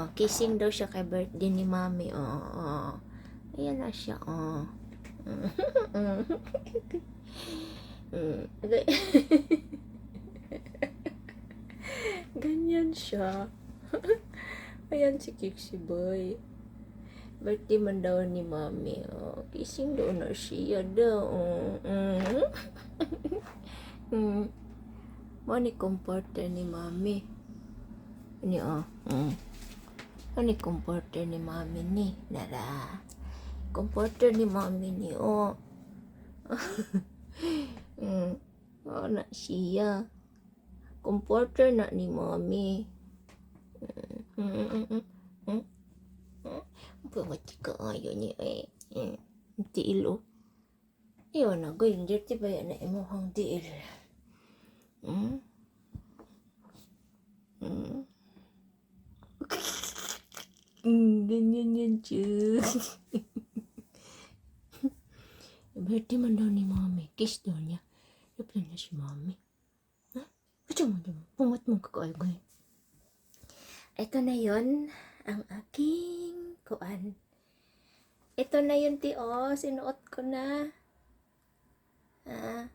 Oh, kissing daw siya kay birthday ni mami. Oh, oh. Ayan na siya. Oh. Ganyan siya. Ayan si Kixie Boy. Birthday man daw ni mami. Oh, kissing daw na siya daw. Oh, mm. mm. Mo ni comforter ni mami. Ni oh. Mm. Ano ni comforter ni mami ni? Nara. Comforter ni mami ni oh. mm. Oh, na siya. Comforter na ni mami. Mm, mm, mm, mm, ka ayo ni eh. Mm. Tiilo. Iyo na, goy. Dirty ba yan na imuhang tiil? Mm. Mm. Ganyan yan siya. Birthday man daw ni mami. Kiss daw niya. Reply na si mami. Ha? Ito mo daw. Pungat mo kakaagay. Ito na yon ang aking kuan. Ito na yun, ti. Oh, sinuot ko na. Ah.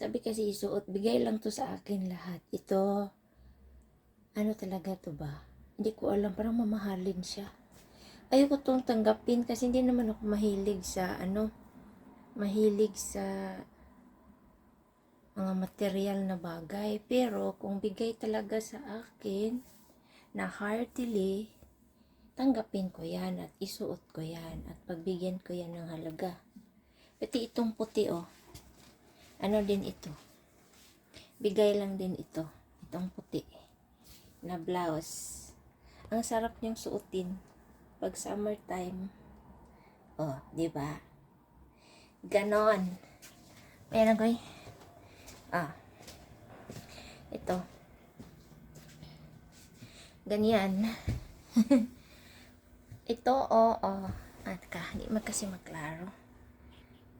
Sabi kasi isuot, bigay lang to sa akin lahat. Ito, ano talaga to ba? Hindi ko alam, parang mamahalin siya. Ayoko tong tanggapin kasi hindi naman ako mahilig sa ano, mahilig sa mga material na bagay. Pero kung bigay talaga sa akin na heartily, tanggapin ko yan at isuot ko yan at pagbigyan ko yan ng halaga. Pati itong puti oh. Ano din ito? Bigay lang din ito. Itong puti na blouse. Ang sarap niyang suotin pag summertime. Oh, di ba? Ganon. Meron ko. Ah. Ito. Ganyan. Ito, oo. Oh, oh. At ka, hindi kasi maklaro.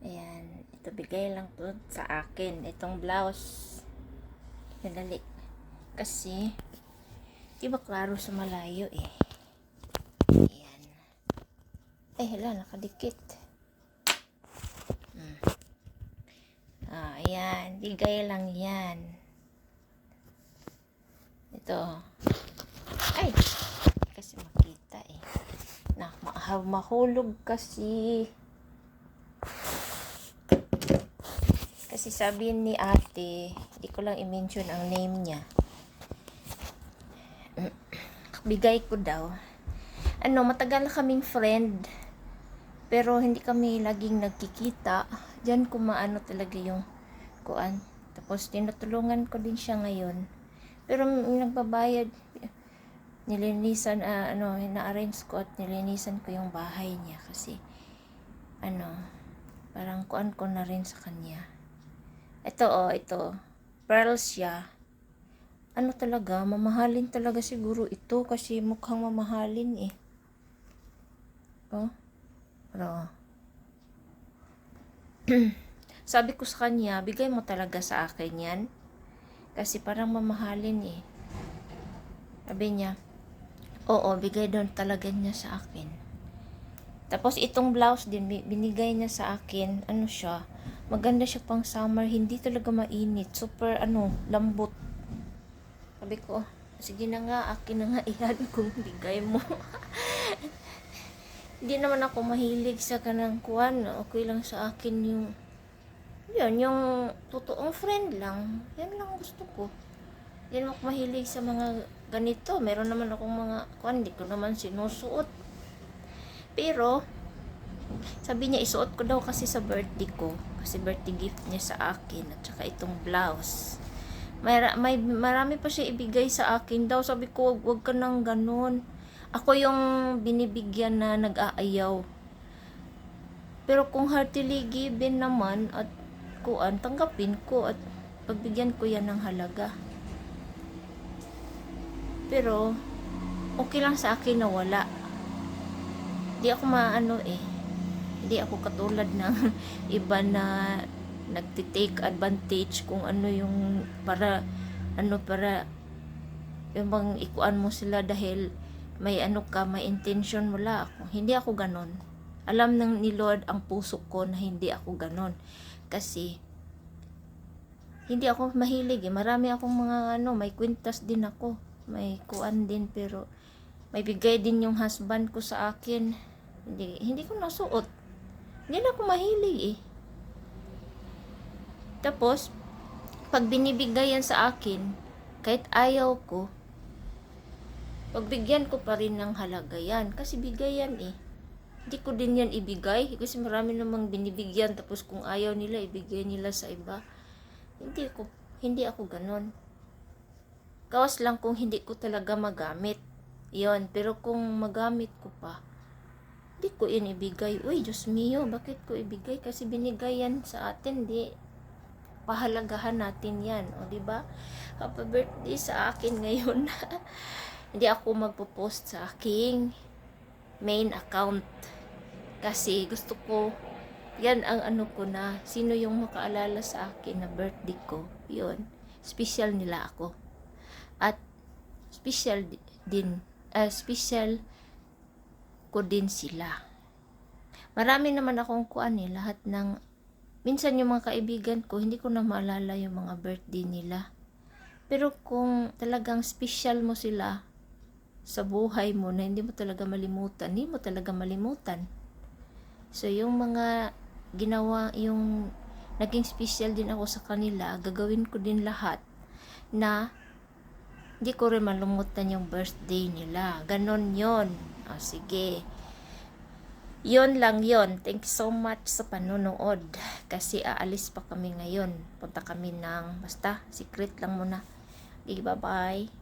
Ayan. Ito, bigay lang to sa akin. Itong blouse. Nadali. Kasi, di ba klaro sa malayo eh. Ayan. Eh, hala, nakadikit. Hmm. Ah, ayan. Bigay lang yan. Ito. Ay! Kasi makita eh. Na, ma- mahulog kasi. Kasi sabi ni ate, hindi ko lang i-mention ang name niya. Bigay ko daw. Ano, matagal na kaming friend. Pero hindi kami laging nagkikita. Diyan ko maano talaga yung kuan. Tapos tinutulungan ko din siya ngayon. Pero nagbabayad nilinisan ah, ano na-arrange ko at nilinisan ko yung bahay niya kasi ano parang kuan ko na rin sa kanya. Ito oh, ito. Pearls siya. Ano talaga, mamahalin talaga siguro ito kasi mukhang mamahalin eh. Oh. Pero, sabi ko sa kanya, bigay mo talaga sa akin yan. Kasi parang mamahalin eh. Sabi niya, oo, bigay doon talaga niya sa akin. Tapos itong blouse din, bi- binigay niya sa akin, ano siya, maganda siya pang summer, hindi talaga mainit, super ano, lambot. Sabi ko, sige na nga, akin na nga iyan kung bigay mo. Hindi naman ako mahilig sa kanang kuwan. Okay lang sa akin yung yun, yung totoong friend lang. Yan lang gusto ko. Hindi naman ako mahilig sa mga ganito. Meron naman akong mga kuwan, hindi ko naman sinusuot. Pero, sabi niya, isuot ko daw kasi sa birthday ko. Kasi birthday gift niya sa akin. At saka itong blouse. May, may, marami pa siya ibigay sa akin daw. Sabi ko, wag, wag ka nang ganun. Ako yung binibigyan na nag-aayaw. Pero kung heartily given naman at kuan, tanggapin ko at pagbigyan ko yan ng halaga. Pero, okay lang sa akin na wala. Hindi ako maano eh. Hindi ako katulad ng iba na nagtitake advantage kung ano yung para ano para yung bang ikuan mo sila dahil may ano ka, may intention wala ako. Hindi ako ganon. Alam ng ni Lord ang puso ko na hindi ako ganon. Kasi, hindi ako mahilig eh. Marami akong mga ano, may kwintas din ako. May kuan din pero may bigay din yung husband ko sa akin. Hindi, hindi ko nasuot. Hindi na ako mahilig eh. Tapos, pag binibigay yan sa akin, kahit ayaw ko, pagbigyan ko pa rin ng halaga yan. Kasi bigay yan eh. Hindi ko din yan ibigay. Kasi marami namang binibigyan. Tapos kung ayaw nila, ibigay nila sa iba. Hindi ko, hindi ako ganon. Kawas lang kung hindi ko talaga magamit. Yon Pero kung magamit ko pa, hindi ko inibigay. Uy, Diyos mio, bakit ko ibigay? Kasi binigay yan sa atin, di pahalagahan natin yan. O, di ba? Happy birthday sa akin ngayon. Hindi ako magpo-post sa aking main account. Kasi gusto ko, yan ang ano ko na, sino yung makaalala sa akin na birthday ko. Yun. Special nila ako. At special di- din, ah, special ko din sila. Marami naman akong kuan eh, lahat ng minsan yung mga kaibigan ko, hindi ko na maalala yung mga birthday nila. Pero kung talagang special mo sila sa buhay mo na hindi mo talaga malimutan, hindi mo talaga malimutan. So, yung mga ginawa, yung naging special din ako sa kanila, gagawin ko din lahat na hindi ko rin malumutan yung birthday nila. Ganon yon. O, sige. Yon lang yon. Thank you so much sa panonood. Kasi aalis pa kami ngayon. Punta kami ng, basta, secret lang muna. Okay, bye-bye.